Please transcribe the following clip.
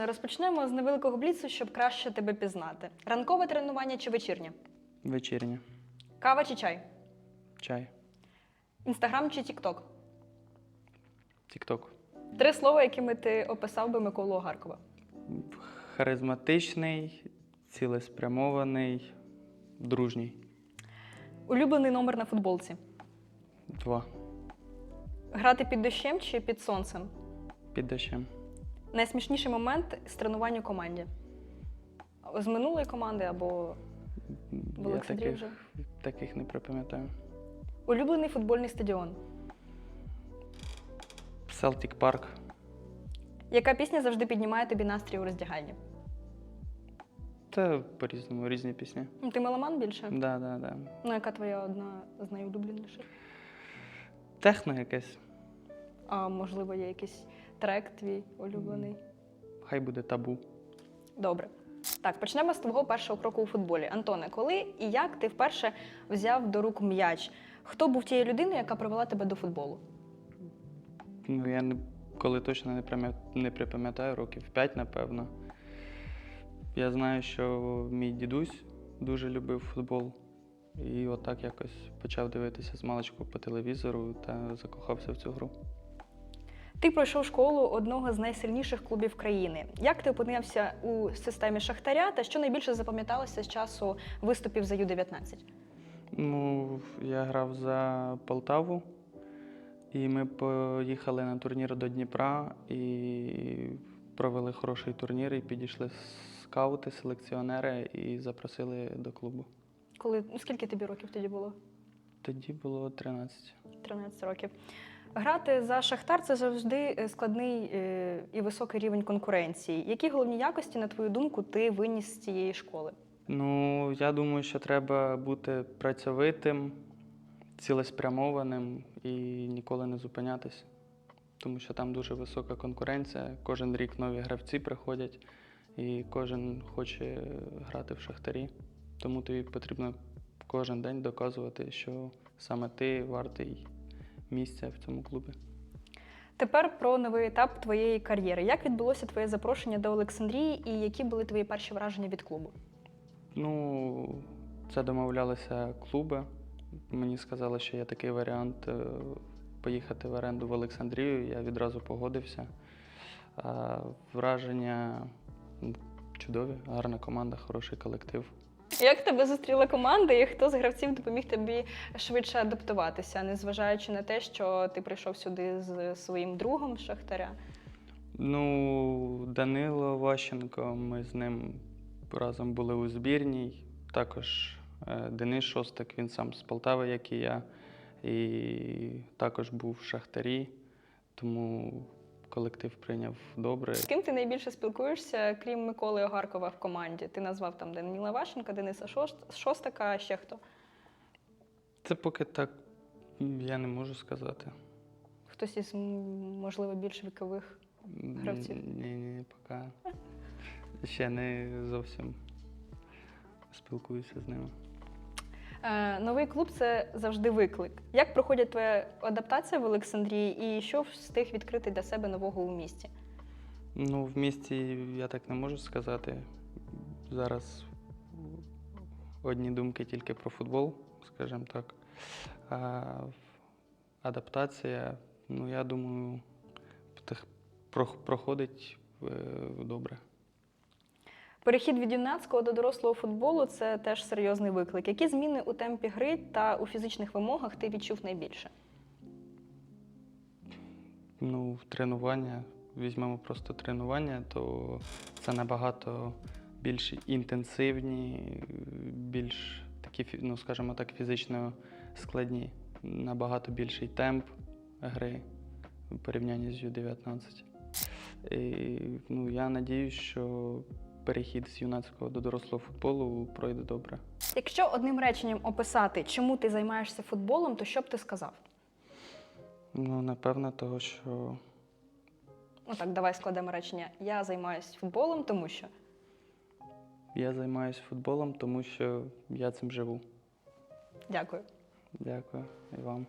Антоне, розпочнемо з невеликого бліцу, щоб краще тебе пізнати. Ранкове тренування чи вечірнє? Вечірня. Кава чи чай? Чай. Інстаграм чи Тікток? Тікток. Три слова, якими ти описав би Миколу Огаркова. Харизматичний, цілеспрямований, дружній. Улюблений номер на футболці. Два. Грати під дощем чи під сонцем? Під дощем. Найсмішніший момент з тренування у команді. З минулої команди або в Я Олександрії таких, вже. таких не припам'ятаю. Улюблений футбольний стадіон. Селтік Парк. Яка пісня завжди піднімає тобі настрій у роздягальні? Та по-різному, різні пісні. Ну, Ти меломан більше? Да, да, да. Ну, яка твоя одна з найулюбленіших? Техно якесь. А можливо, є якийсь трек твій улюблений? Хай буде табу. Добре. Так, почнемо з твого першого кроку у футболі. Антоне, коли і як ти вперше взяв до рук м'яч? Хто був тією людиною, яка привела тебе до футболу? Ну, я не, коли точно не, пам'ят- не припам'ятаю, років 5, напевно. Я знаю, що мій дідусь дуже любив футбол. І отак якось почав дивитися з маличку по телевізору та закохався в цю гру. Ти пройшов школу одного з найсильніших клубів країни. Як ти опинився у системі Шахтаря та що найбільше запам'яталося з часу виступів за Ю-19? Ну, я грав за Полтаву, і ми поїхали на турнір до Дніпра і провели хороший турнір, і підійшли скаути, селекціонери і запросили до клубу. Коли скільки тобі років тоді було? Тоді було 13. 13 років. Грати за Шахтар це завжди е, складний е, і високий рівень конкуренції. Які головні якості, на твою думку, ти виніс з цієї школи? Ну, я думаю, що треба бути працьовитим, цілеспрямованим і ніколи не зупинятись. Тому що там дуже висока конкуренція. Кожен рік нові гравці приходять, і кожен хоче грати в шахтарі. Тому тобі потрібно кожен день доказувати, що саме ти вартий місця в цьому клубі. Тепер про новий етап твоєї кар'єри. Як відбулося твоє запрошення до Олександрії і які були твої перші враження від клубу? Ну, це домовлялися клуби. Мені сказали, що є такий варіант е, поїхати в оренду в Олександрію. Я відразу погодився. Враження чудові, гарна команда, хороший колектив. Як тебе зустріла команда, і хто з гравців допоміг тобі швидше адаптуватися, незважаючи на те, що ти прийшов сюди з своїм другом Шахтаря? Ну, Данило Ващенко, ми з ним разом були у збірній. Також е, Денис Шостак, він сам з Полтави, як і я, і також був в Шахтарі, тому колектив прийняв добре. З ким ти найбільше спілкуєшся, крім Миколи Огаркова в команді? Ти назвав там Даніла Вашенка, Дениса Шостака, а ще хто? Це поки так я не можу сказати. Хтось із, можливо, більш вікових. Гравців? Ні, ні, поки ще не зовсім спілкуюся з ними. Е, новий клуб це завжди виклик. Як проходить твоя адаптація в Олександрії і що встиг відкрити для себе нового у місті? Ну, в місті я так не можу сказати. Зараз одні думки тільки про футбол, скажімо так. А адаптація, ну, я думаю, проходить е, добре. Перехід від юнацького до дорослого футболу це теж серйозний виклик. Які зміни у темпі гри та у фізичних вимогах ти відчув найбільше? Ну, тренування, візьмемо просто тренування, то це набагато більш інтенсивні, більш такі, ну, скажімо так, фізично складні, набагато більший темп гри в порівнянні з Ю-19. І, ну, я надіюсь, що перехід з юнацького до дорослого футболу пройде добре. Якщо одним реченням описати, чому ти займаєшся футболом, то що б ти сказав? Ну, напевно, того, що Ну так, давай складемо речення. Я займаюся футболом, тому що. я займаюся футболом, тому що я цим живу. Дякую. Дякую і вам.